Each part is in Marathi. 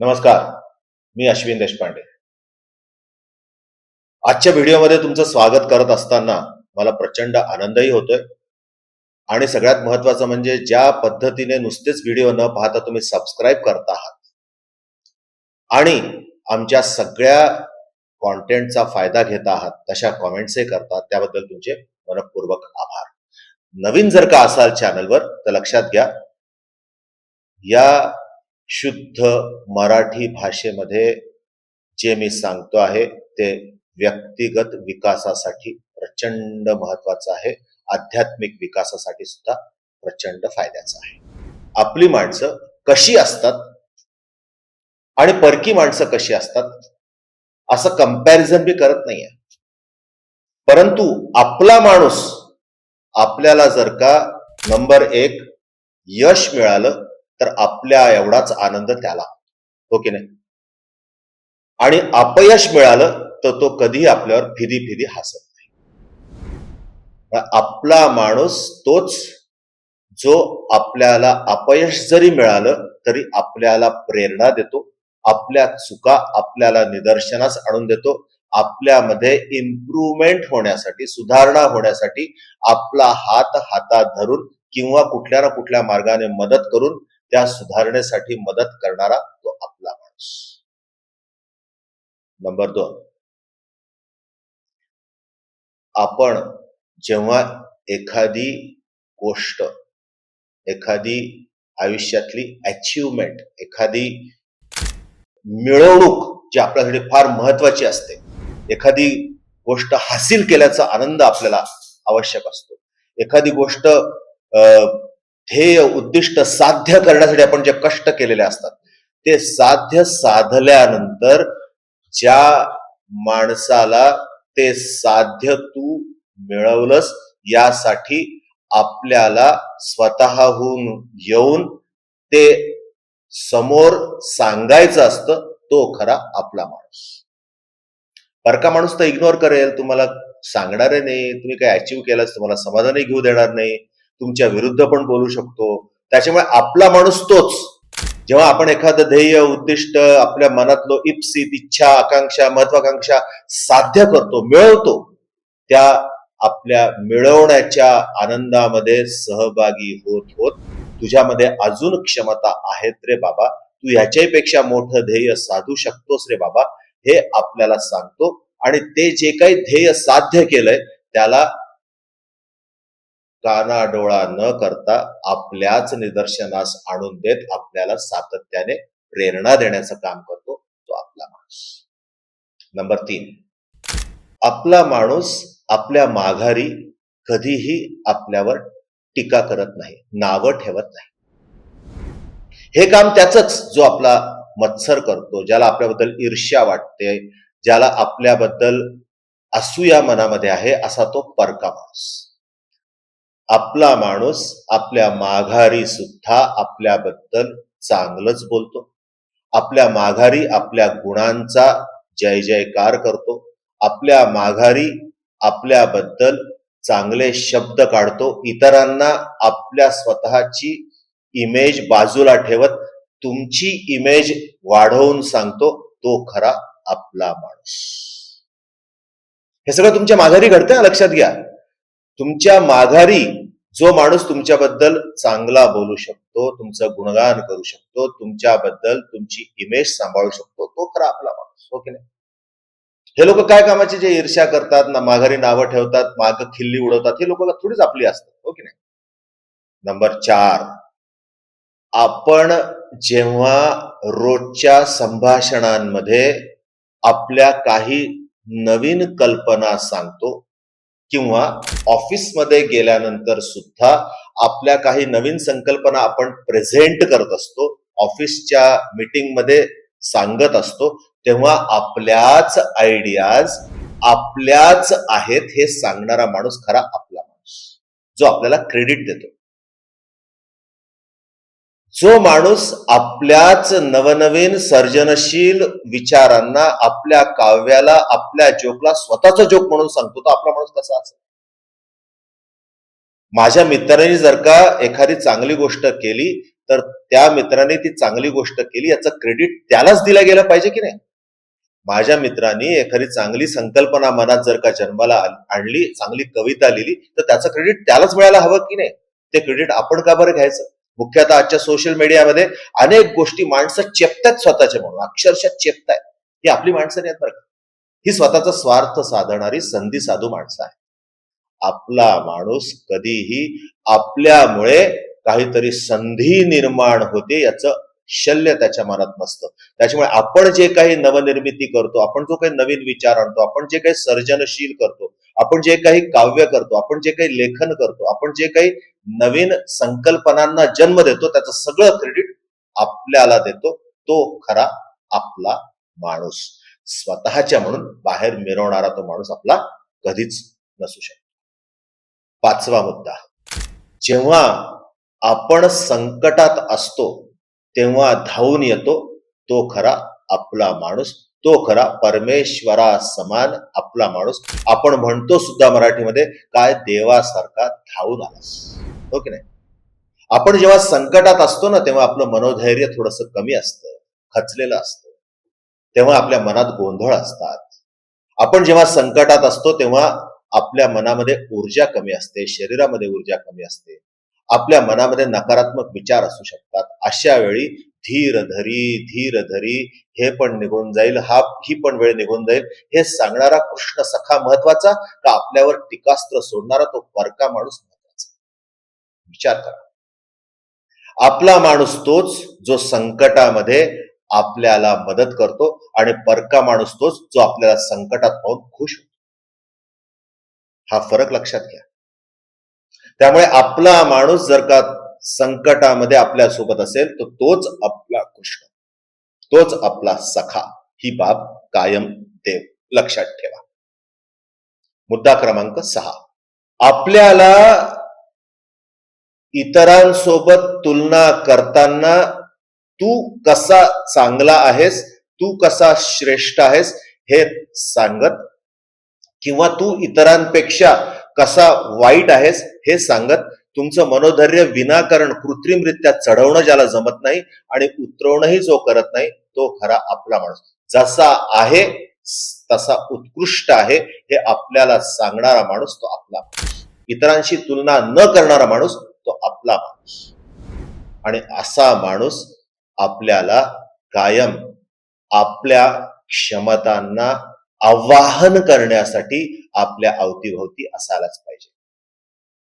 नमस्कार मी अश्विन देशपांडे. आजच्या व्हिडिओमध्ये तुमचं स्वागत करत असताना मला प्रचंड आनंदही होतोय. आणि सगळ्यात महत्वाचं म्हणजे ज्या पद्धतीने नुसतेच व्हिडिओ न पाहता तुम्ही सबस्क्राईब करता आहात. आणि आमच्या सगळ्या कॉन्टेंटचा फायदा घेत आहात तशा कॉमेंट्सही करतात त्याबद्दल तुमचे मनपूर्वक आभार. नवीन जर का असाल चॅनलवर तर लक्षात घ्या. या शुद्ध मराठी भाषेमध्ये जे मी सांगतो आहे ते व्यक्तिगत विकासासाठी प्रचंड महत्वाचं आहे. आध्यात्मिक विकासासाठी सुद्धा प्रचंड फायद्याचं आहे. आपली माणसं कशी असतात आणि परकी माणसं कशी असतात असं कंपॅरिझन मी करत नाहीये. परंतु आपला माणूस आपल्याला जर का नंबर एक यश मिळालं तर आपल्या एवढाच आनंद त्याला. हो की नाही? आणि अपयश मिळालं तर तो कधीही आपल्यावर फिदी फिदी हसत नाही. आपला माणूस तोच जो आपल्याला अपयश जरी मिळालं तरी आपल्याला प्रेरणा देतो. आपल्या चुका आपल्याला निदर्शनास आणून देतो. आपल्यामध्ये इम्प्रूव्हमेंट होण्यासाठी सुधारणा होण्यासाठी आपला हात हातात धरून किंवा कुठल्या ना कुठल्या मार्गाने मदत करून त्या सुधारणेसाठी मदत करणारा तो आपला माणूस. नंबर दोन. आपण जेव्हा एखादी गोष्ट एखादी आयुष्यातली अचिव्हमेंट एखादी मिळवणूक जी आपल्यासाठी फार महत्वाची असते एखादी गोष्ट हासिल केल्याचा आनंद आपल्याला आवश्यक असतो. एखादी गोष्ट ध्येय उद्दिष्ट साध्य करण्यासाठी आपण जे कष्ट केलेले असतात ते साध्य साधल्यानंतर ज्या माणसाला ते साध्य तू मिळवलंस यासाठी आपल्याला स्वतःहून येऊन ते समोर सांगायचं असतं तो खरा आपला माणूस. परका माणूस तर इग्नोर करेल तुम्हाला सांगणारे नाही तुम्ही काय अचीव केलंच तुम्हाला समाधानही घेऊ देणार नाही. तुमच्या विरुद्ध पण बोलू शकतो. त्याच्यामुळे आपला माणूस तोच. जेव्हा आपण एखादं ध्येय उद्दिष्ट आपल्या मनातलो इप्सित इच्छा आकांक्षा महत्वाकांक्षा साध्य करतो मिळवतो त्या आपल्या मिळवण्याच्या आनंदामध्ये सहभागी होत होत तुझ्यामध्ये अजून क्षमता आहेत रे बाबा. तू ह्याच्याही पेक्षा मोठं ध्येय साधू शकतोस रे बाबा. हे आपल्याला सांगतो. आणि ते जे काही ध्येय साध्य केलंय त्याला काना डोळा न करता आपल्याच निदर्शनास आणून देत आपल्याला सातत्याने प्रेरणा देण्याचं काम करतो तो आपला माणूस. नंबर तीन. आपला माणूस आपल्या माघारी कधीही आपल्यावर टीका करत नाही नावं ठेवत नाही. हे काम त्याच जो आपला मत्सर करतो ज्याला आपल्याबद्दल ईर्ष्या वाटते ज्याला आपल्याबद्दल असूया मनामध्ये आहे असा तो परका माणूस. आपला माणूस आपल्या माघारी सुद्धा आपल्याबद्दल चांगलंच बोलतो. आपल्या माघारी आपल्या गुणांचा जय जयकार करतो. आपल्या माघारी आपल्याबद्दल चांगले शब्द काढतो. इतरांना आपल्या स्वतःची इमेज बाजूला ठेवत तुमची इमेज वाढवून सांगतो तो खरा आपला माणूस. हे सगळं तुमच्या माघारी घडतंय? लक्षात घ्या. तुमच्या माघारी जो माणूस तुमच्याबद्दल चांगला बोलू शकतो तुमचं गुणगान करू शकतो तुमच्याबद्दल तुमची इमेज सांभाळू शकतो तो खरा आपला माणूस हो की नाही? हे लोक काय कामाचे जे ईर्ष्या करतात ना माघारी नावं ठेवतात माग खिल्ली उडवतात हे लोक थोडीच आपली असतात हो की नाही? नंबर चार आपण जेव्हा रोजच्या संभाषणांमध्ये आपल्या काही नवीन कल्पना सांगतो किंवा ऑफिसमध्ये गेल्यानंतर सुद्धा आपल्या काही नवीन संकल्पना आपण प्रेझेंट करत असतो ऑफिसच्या मीटिंगमध्ये सांगत असतो तेव्हा आपल्याच आयडियाज आपल्याच आहेत हे सांगणारा माणूस खरा आपला माणूस जो आपल्याला क्रेडिट देतो. जो माणूस आपल्याच नवनवीन सर्जनशील विचारांना आपल्या काव्याला आपल्या जोकला स्वतःचा जोक म्हणून सांगतो तो आपला माणूस कसा असेल? माझ्या मित्रांनी जर का एखादी चांगली गोष्ट केली तर त्या मित्राने ती चांगली गोष्ट केली याचं क्रेडिट त्यालाच दिलं गेलं पाहिजे की नाही? माझ्या मित्रांनी एखादी चांगली संकल्पना मनात जर का जन्माला आणली चांगली कविता लिहिली तर त्याचं क्रेडिट त्यालाच मिळायला हवं की नाही? ते क्रेडिट आपण का बरं घ्यायचं? मुख्यतः आजच्या सोशल मीडियामध्ये अनेक गोष्टी माणसं चेपतात स्वतःच्या म्हणून. अक्षरशः चेपतायत. ही आपली माणसं नाहीत बरं ही स्वतःचा स्वार्थ साधणारी संधी साधू माणसं आहे आपला माणूस कधीही आपल्यामुळे काहीतरी संधी निर्माण होते याचं शल्य त्याच्या मनात नसतं. त्याच्यामुळे आपण जे काही नवनिर्मिती करतो आपण जो काही नवीन विचार आणतो आपण जे काही सर्जनशील करतो आपण जे काही काव्य करतो आपण जे काही लेखन करतो आपण जे काही नवीन संकल्पनांना जन्म देतो त्याचं सगळं क्रेडिट आपल्याला देतो तो खरा आपला माणूस. स्वतःच्या म्हणून बाहेर मिरवणारा तो माणूस आपला कधीच नसू शकतो. पाचवा मुद्दा. जेव्हा आपण संकटात असतो तेव्हा धावून येतो तो खरा आपला माणूस तो खरा परमेश्वरा समान आपला माणूस. आपण म्हणतो सुद्धा मराठीमध्ये काय देवासारखा धावून आलास? हो की नाही? आपण जेव्हा संकटात असतो ना तेव्हा आपलं मनोधैर्य थोडस कमी असतं खचलेलं असतं. तेव्हा आपल्या मनात गोंधळ असतात. आपण जेव्हा संकटात असतो तेव्हा आपल्या मनामध्ये ऊर्जा कमी असते शरीरामध्ये ऊर्जा कमी असते. आपल्या मनामध्ये नकारात्मक विचार असू शकतात. अशा वेळी धीर धरी धीर धरी हे पण निघून जाईल हा ही पण वेळ निघून जाईल. हे सांगणारा कृष्ण सखा महत्त्वाचा का आपल्यावर टीकास्त्र सोडणारा तो परका माणूस विचार करा. आपला माणूस तोच जो संकटामध्ये आपल्याला मदत करतो आणि परका माणूस तोच जो आपल्याला संकटात पाहून खुश होतो. हा फरक लक्षात घ्या. त्यामुळे आपला माणूस जर का संकटामध्ये आपल्यासोबत असेल तर तोच आपला कृष्ण तोच आपला सखा. ही बाब कायम देव लक्षात ठेवा. मुद्दा क्रमांक सहा. आपल्याला इतरांसोबत तुलना करताना तू कसा चांगला आहेस तू कसा श्रेष्ठ आहेस हे सांगत किंवा तू इतरांपेक्षा कसा वाईट आहेस हे सांगत तुमचं मनोधैर्य विनाकारण कृत्रिमरित्या चढवणं ज्याला जमत नाही आणि उतरवणंही जो करत नाही तो खरा आपला माणूस. जसा आहे तसा उत्कृष्ट आहे हे आपल्याला सांगणारा माणूस तो आपला इतरांशी तुलना न करणारा माणूस तो आपला माणूस. आणि असा माणूस आपल्याला कायम आपल्या क्षमतांना आवाहन करण्यासाठी आपल्या अवतीभोवती असायलाच पाहिजे.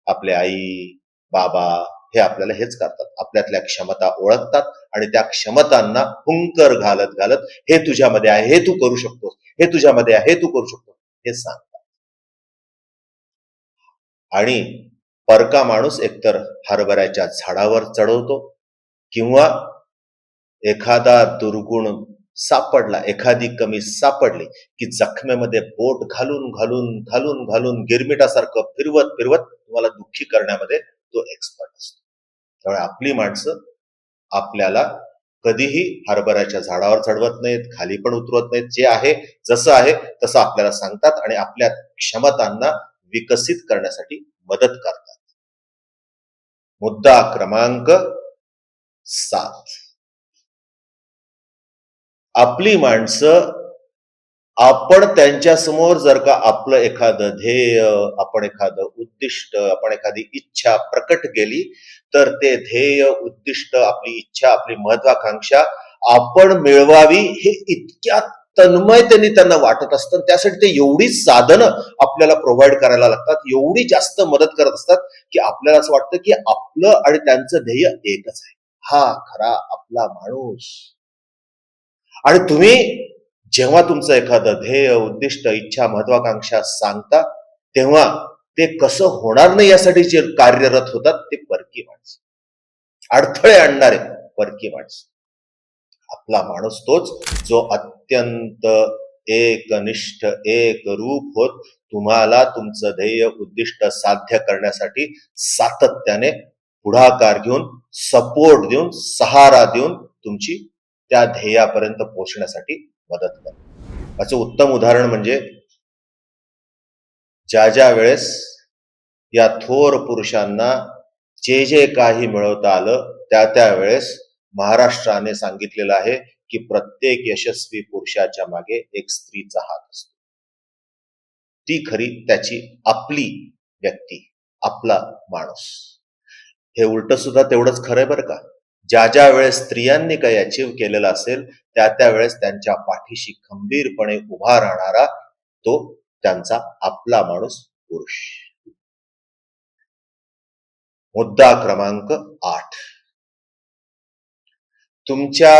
आपले आई बाबा हे आपल्याला हेच करतात. आपल्यातल्या क्षमता ओळखतात आणि त्या क्षमतांना हुंकर घालत घालत हे तुझ्यामध्ये आहे हे तू करू शकतोस हे तुझ्यामध्ये आहे हे तू करू शकतो हे सांगतात. आणि परका माणूस एकतर हरभऱ्याच्या झाडावर चढवतो किंवा एखादा दुर्गुण सापडला एखादी कमी सापडली की जखमेमध्ये बोट घालून घालून घालून घालून गिरमिटासारखं फिरवत फिरवत तुम्हाला दुःखी करण्यामध्ये तो एक्सपर्ट असतो. त्यामुळे आपली माणसं आपल्याला कधीही हरभऱ्याच्या झाडावर चढवत नाहीत खाली पण उतरवत नाहीत. जे आहे जसं आहे तसं आपल्याला सांगतात आणि आपल्या क्षमतांना विकसित करण्यासाठी मदत करतात. मुद्दा क्रमांक सात. आपली माणसं आपण त्यांच्यासमोर जर का आपलं एखादं ध्येय आपण एखादं उद्दिष्ट आपण एखादी इच्छा प्रकट केली तर ते ध्येय उद्दिष्ट आपली इच्छा आपली महत्वाकांक्षा आपण मिळवावी हे इतक्या तन्मय त्यांनी त्यांना वाटत असतं. त्यासाठी ते एवढी साधनं आपल्याला प्रोव्हाइड करायला लागतात. एवढी जास्त मदत करत असतात की आपल्याला असं वाटतं की आपलं आणि त्यांचं ध्येय एकच आहे. हा खरा आपला माणूस. आणि तुम्ही जेव्हा तुमचं एखादं ध्येय उद्दिष्ट इच्छा महत्वाकांक्षा सांगता तेव्हा ते कसं होणार नाही यासाठी जे कार्यरत होतात ते परकी माणसं. अडथळे आणणारे परकी माणसं. आपला माणूस तोच जो अत्यंत एकनिष्ठ एक रूप होत तुम्हाला तुमचं ध्येय उद्दिष्ट साध्य करण्यासाठी सातत्याने पुढाकार घेऊन सपोर्ट देऊन सहारा देऊन तुमची त्या ध्येयापर्यंत पोहोचण्यासाठी मदत करतो याचं उत्तम उदाहरण म्हणजे ज्या ज्या वेळेस या थोर पुरुषांना जे जे काही मिळवता आलं त्या त्या वेळेस महाराष्ट्राने सांगितलेलं आहे की प्रत्येक यशस्वी पुरुषाच्या मागे एक स्त्रीचा हात असतो. ती खरी त्याची आपली व्यक्ती आपला माणूस. हे उलट सुद्धा तेवढंच खरंय बरं का? ज्या ज्या वेळेस स्त्रियांनी काही अचीव केलेलं असेल त्या त्यावेळेस त्यांच्या पाठीशी खंबीरपणे उभा राहणारा तो त्यांचा आपला माणूस पुरुष. मुद्दा क्रमांक आठ. तुमच्या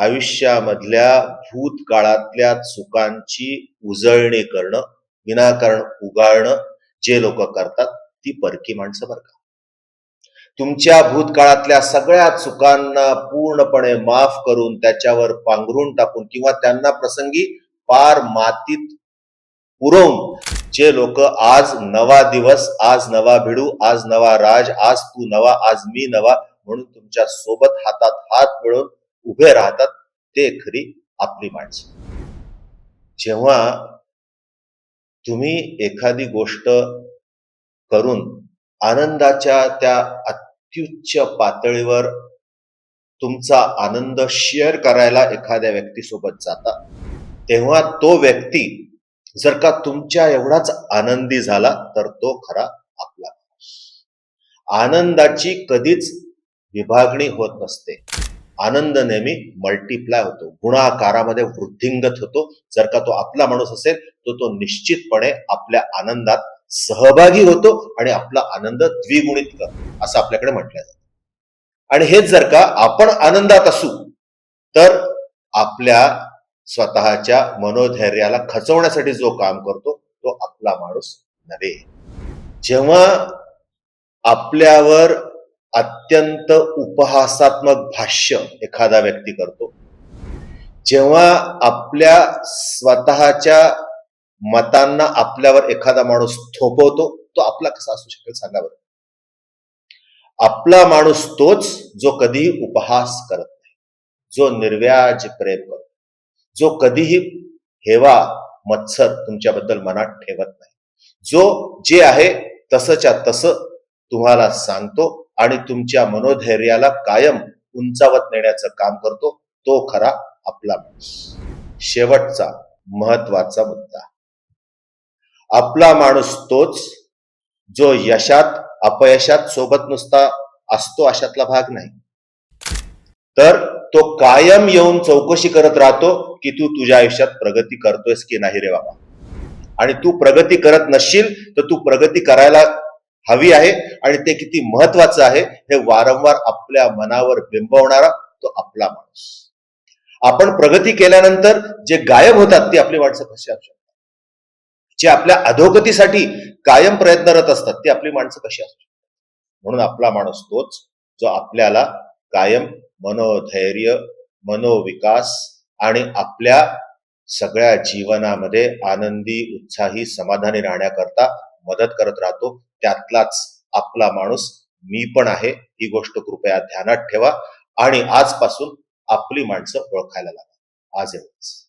आयुष्यामधल्या भूतकाळातल्या चुकांची उजळणी करणं विनाकारण उगाळणं जे लोक करतात ती परकी माणसं बरं का? तुमच्या भूतकाळातल्या सगळ्या चुकांना पूर्णपणे माफ करून त्याच्यावर पांघरून टाकून किंवा त्यांना प्रसंगी पार मातीत पुरवून जे लोक आज नवा दिवस आज नवा भिडू आज नवा राज आज तू नवा आज मी नवा म्हणून तुमच्यासोबत हातात हात मिळून उभे राहतात ते खरी आपली माणसं. जेव्हा तुम्ही एखादी गोष्ट करून आनंदाच्या त्या अत्युच्च पातळीवर तुमचा आनंद शेअर करायला एखाद्या व्यक्तीसोबत जाता तेव्हा तो व्यक्ती जर का तुमच्या एवढाच आनंदी झाला तर तो खरा आपला आनंदाची कधीच विभागणी होत नसते. आनंद नेहमी मल्टिप्लाय होतो. गुणाकारामध्ये वृद्धिंगत होतो. जर का तो आपला माणूस असेल तर तो निश्चितपणे आपल्या आनंदात सहभागी होतो आणि आपला आनंद द्विगुणित करतो. असं आपल्याकडे म्हटलं जातं. आणि हेच जर का आपण आनंदात असू तर आपल्या स्वतःच्या मनोधैर्याला खचवण्यासाठी जो काम करतो तो आपला माणूस नव्हे. जेव्हा आपल्यावर अत्यंत उपहासात्मक भाष्य एखादा व्यक्ती करतो. जेव्हा आपल्या स्वतःच्या मतांना आपल्यावर एखादा माणूस थोपवतो तो आपला कसा असू शकेल सांगा बरं. आपला माणूस तोच जो कधीही उपहास करत नाही जो निर्व्याज प्रेम करतो जो कधीही हेवा मत्सर तुमच्याबद्दल मनात ठेवत नाही. जो जे आहे तसंच्या तसं तुम्हाला सांगतो आणि तुमच्या मनोधैर्याला कायम उंचावत नेण्याचं काम करतो तो खरा आपला माणूस. शेवटचा महत्त्वाचा मुद्दा. आपला माणूस तोच जो यशात अपयशात सोबत नुसता असतो अशातला भाग नाही. तर तो कायम येऊन चौकशी करत राहतो की तू तुझ्या आयुष्यात प्रगती करतोयस की नाही रे बाबा. आणि तू प्रगती करत नसशील तर तू प्रगती करायला हवी आहे आणि ते किती महत्वाचं आहे हे वारंवार आपल्या मनावर बिंबवणारा तो आपला माणूस. आपण प्रगती केल्यानंतर जे गायब होतात ती आपली माणसं कशी असू शकतात? जे आपल्या अधोगतीसाठी कायम प्रयत्नरत असतात ती आपली माणसं कशी असू शकतात? म्हणून आपला माणूस तोच जो आपल्याला कायम मनोधैर्य मनोविकास आणि आपल्या सगळ्या जीवनामध्ये आनंदी उत्साही समाधानी राहण्याकरता मदत करत राहतो त्यातलाच आपला माणूस मी पण आहे ही गोष्ट कृपया ध्यानात ठेवा आणि आजपासून आपली माणसं ओळखायला लागा. आज एवढंच.